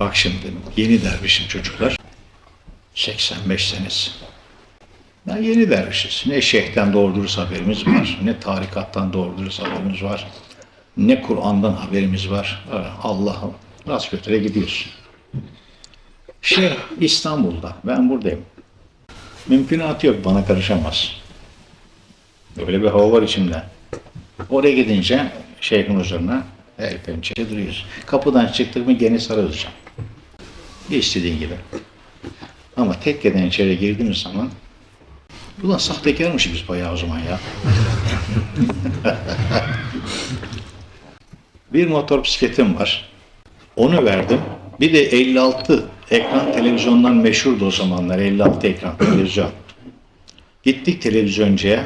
Bak şimdi yeni dervişim çocuklar. 85 senesi. Ya yeni dervişiz. Ne şeyhten doğru haberimiz var, ne tarikattan doğru haberimiz var, ne Kur'an'dan haberimiz var. Allah'ım rast götüre gidiyoruz. Şey İstanbul'da, ben buradayım. Mümkünatı yok, bana karışamaz. Böyle bir hava var içimde. Oraya gidince şeyhin huzuruna el pençe duruyoruz. Kapıdan çıktık mı gene sarılacağım. İstediğin gibi. Ama tekkeden içeri girdiğimiz zaman Ulan sahtekarmışız biz bayağı o zaman ya. bir motor bisikletim var. Onu verdim. Bir de 56 ekran televizyondan meşhurdu o zamanlar. 56 ekran televizyon. Gittik televizyoncuya.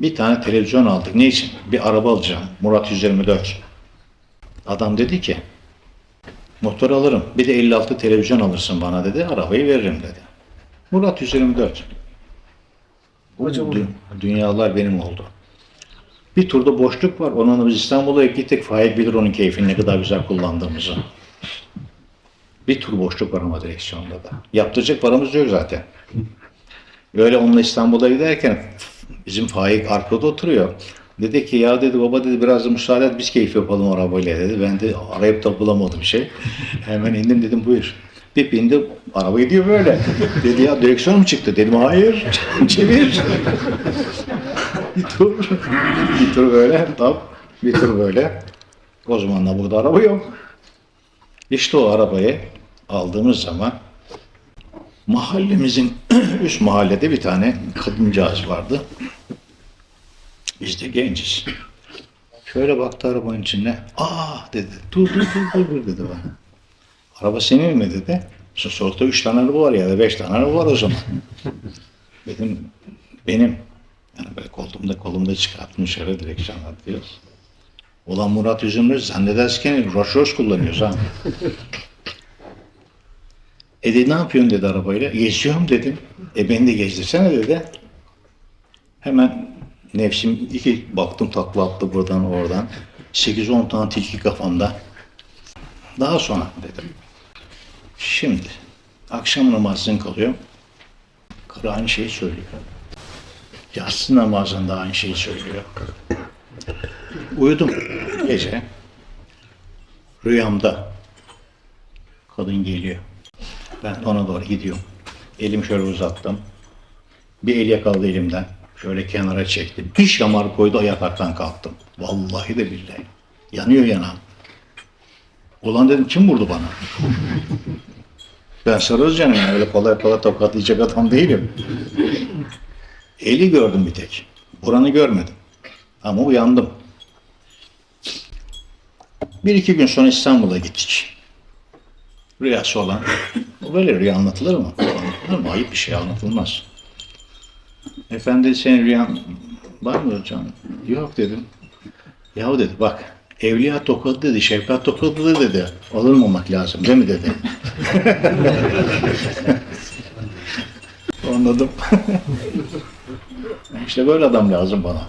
Bir tane televizyon aldık. Ne için? Bir araba alacağım. Murat 124. Adam dedi ki motor alırım. Bir de 56 televizyon alırsın bana dedi. Arabayı veririm dedi. Murat 124. Bu dü- dünyalar benim oldu. Bir turda boşluk var. Onunla biz İstanbul'a gittik. Faik bilir onun keyfini ne kadar güzel kullandığımızı. Bir tur boşluk var ama direksiyonda da. Yaptıracak paramız yok zaten. Öyle onunla İstanbul'a giderken bizim Faik arkada oturuyor. Dedi ki ya dedi baba dedi biraz da müsaade et biz keyif yapalım arabayla dedi. Ben de arayıp da bulamadım şey. Hemen indim dedim buyur. Bir bindim araba gidiyor böyle. Dedi ya direksiyon mu çıktı? Dedim hayır çevir. bir tur. Bir tur böyle tap. Bir tur böyle. O zaman da burada araba yok. İşte o arabayı aldığımız zaman mahallemizin üst mahallede bir tane kadıncağız vardı. Biz de genciz. Şöyle baktı arabanın içine. Aa dedi. Dur dur dur dur, dur dedi bana. Araba senin mi dedi. Sokakta üç tane araba var ya da beş tane araba var o zaman. Dedim benim. Yani böyle kolumda kolumda çıkarttım dışarı direksiyonla diyoruz. Ulan Murat Üzümlü zannedersin ki Royce kullanıyoruz ha. E dedi ne yapıyorsun dedi arabayla. Geziyorum dedim. E beni de gezdirsene dedi. Hemen nefsim iki baktım takla attı buradan oradan. 8-10 tane tilki kafamda. Daha sonra dedim. Şimdi akşam namazın kalıyor. Karı aynı şeyi söylüyor. Yatsı namazında aynı şeyi söylüyor. Uyudum gece. Rüyamda kadın geliyor. Ben ona doğru gidiyorum. Elim şöyle uzattım. Bir el yakaladı elimden. Şöyle kenara çekti. Bir şamar koydu yataktan kalktım. Vallahi de billahi. Yanıyor yanağım. Ulan dedim kim vurdu bana? ben sarı canım yani öyle kolay kolay tokatlayacak adam değilim. Eli gördüm bir tek. Buranı görmedim. Ama uyandım. Bir iki gün sonra İstanbul'a gittik. Rüyası olan. Böyle rüya anlatılır mı? Anlatılır mı? Ayıp bir şey anlatılmaz. Efendi senin rüyan var mı hocam? Yok dedim. Yahu dedi bak evliya tokadı dedi, şefkat tokadı dedi. Alınmamak lazım değil mi dedi. Anladım. işte böyle adam lazım bana.